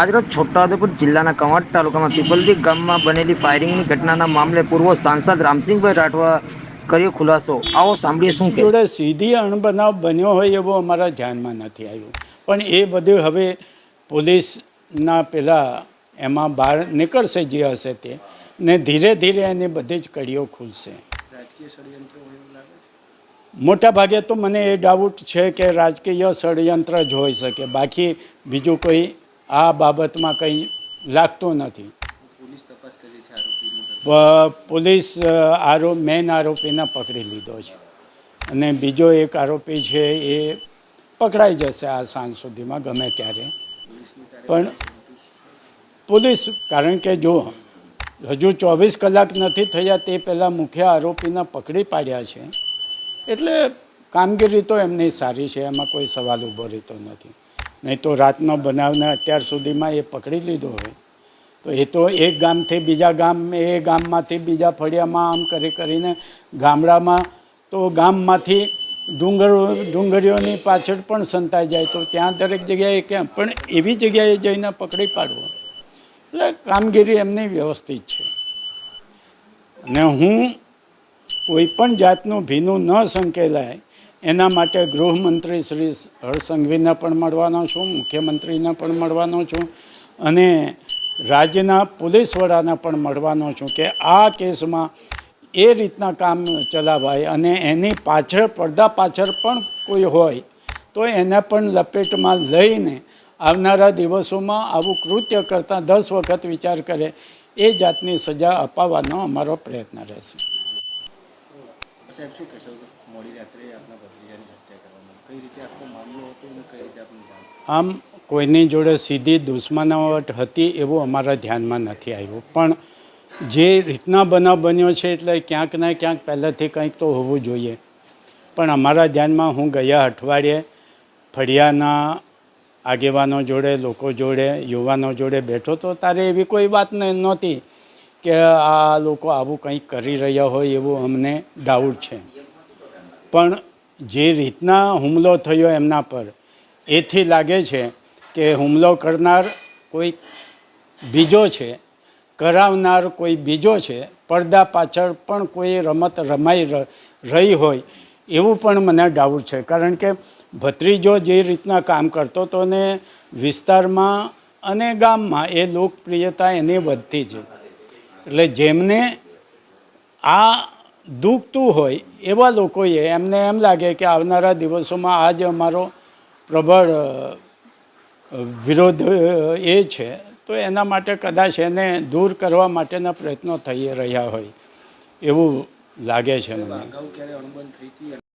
આજરોજ છોટાઉદેપુર જિલ્લાના કંવાટ તાલુકામાં પીપલદી ગામમાં બનેલી ફાયરિંગની ઘટનાના મામલે પૂર્વ સાંસદ રામસિંહભાઈ રાઠવા કર્યો ખુલાસો. આવો સાંભળીએ શું કે જોડે સીધી અણબનાવ બન્યો હોય એવો અમારા ધ્યાનમાં નથી આવ્યું. પણ એ બધું હવે પોલીસના પેલા એમાં બહાર નીકળશે જે હશે તે ને ધીરે ધીરે એની બધી જ કડીઓ ખુલશે. મોટા ભાગે તો મને એ ડાઉટ છે કે રાજકીય ષડયંત્ર જ હોઈ શકે. બાકી બીજું કોઈ આ બાબતમાં કંઈ લાગતું નથી. પોલીસ અ, આરોપ મેન આરોપીને પકડી લીધો છે. અને બીજો એક આરોપી છે એ પકડાઈ જશે આ સાંજ સુધીમાં ગમે ત્યારે. પણ પોલીસ કારણ કે જો હજુ ચોવીસ કલાક નથી થયા તે પહેલાં મુખ્ય આરોપીને પકડી પાડ્યા છે. એટલે કામગીરી તો એમની સારી છે એમાં કોઈ સવાલ ઊભો રહેતો નથી. નહીં તો રાતનો બનાવને અત્યાર સુધીમાં એ પકડી લીધો હોય. તો એ તો એક ગામથી બીજા ગામ, એ ગામમાંથી બીજા ફળિયામાં આમ કરી કરીને ગામડામાં તો ગામમાંથી ડુંગર, ડુંગરીઓની પાછળ પણ સંતાઈ જાય. તો ત્યાં દરેક જગ્યાએ કેમ પણ એવી જગ્યાએ જઈને પકડી પાડવો. એટલે કામગીરી એમની વ્યવસ્થિત છે. અને હું કોઈ પણ જાતનું ભીનું ન સંકેલાય એના માટે ગૃહમંત્રી શ્રી હરસંઘવીને પણ મળવાનો છું, મુખ્યમંત્રીને પણ મળવાનો છું અને રાજ્યના પોલીસ વડાને પણ મળવાનો છું કે આ કેસમાં એ રીતના કામ ચલાવાય અને એની પાછળ પડદા પાછળ પણ કોઈ હોય તો એને પણ લપેટમાં લઈને આવનારા દિવસોમાં આવું કૃત્ય કરતાં દસ વખત વિચાર કરે એ જાતની સજા અપાવવાનો અમારો પ્રયત્ન રહેશે. સાહેબ શું કહેશો? મોડી રાત્રે આપના ભત્રીજાની હત્યા કરવામાં કઈ રીતે આખો મામલો હતો અને કઈ રીતે જાણ આમ કોઈની જોડે સીધી દુશ્મનાવટ હતી એવું અમારા ધ્યાનમાં નથી આવ્યું. પણ જે રીતના બનાવ બન્યો છે એટલે ક્યાંક ને ક્યાંક પહેલાંથી કંઈક તો હોવું જોઈએ. પણ અમારા ધ્યાનમાં હું ગયા અઠવાડિયે ફળિયાના આગેવાનો જોડે, લોકો જોડે, યુવાનો જોડે બેઠો તો તારે એવી કોઈ વાત નહોતી. કે આ લોકો આવું કંઈક કરી રહ્યા હોય એવું અમને ડાઉટ છે. પણ જે રીતના હુમલો થયો એમના પર, એથી લાગે છે કે હુમલો કરનાર કોઈ બીજો છે, કરાવનાર કોઈ બીજો છે, પડદા પાછળ પણ કોઈ રમત રમાઈ રહી હોય એવું પણ મને ડાઉટ છે. કારણ કે ભત્રીજો જે રીતના કામ કરતો હતો ને વિસ્તારમાં અને ગામમાં એ લોકપ્રિયતા એની વધતી છે એટલે જેમને આ દુખતું હોય એવા લોકોએ એમને એમ લાગે કે આવનારા દિવસોમાં આ જ અમારો પ્રબળ વિરોધ એ છે, તો એના માટે કદાચ એને દૂર કરવા માટેના પ્રયત્નો થઈ રહ્યા હોય એવું લાગે છે મને.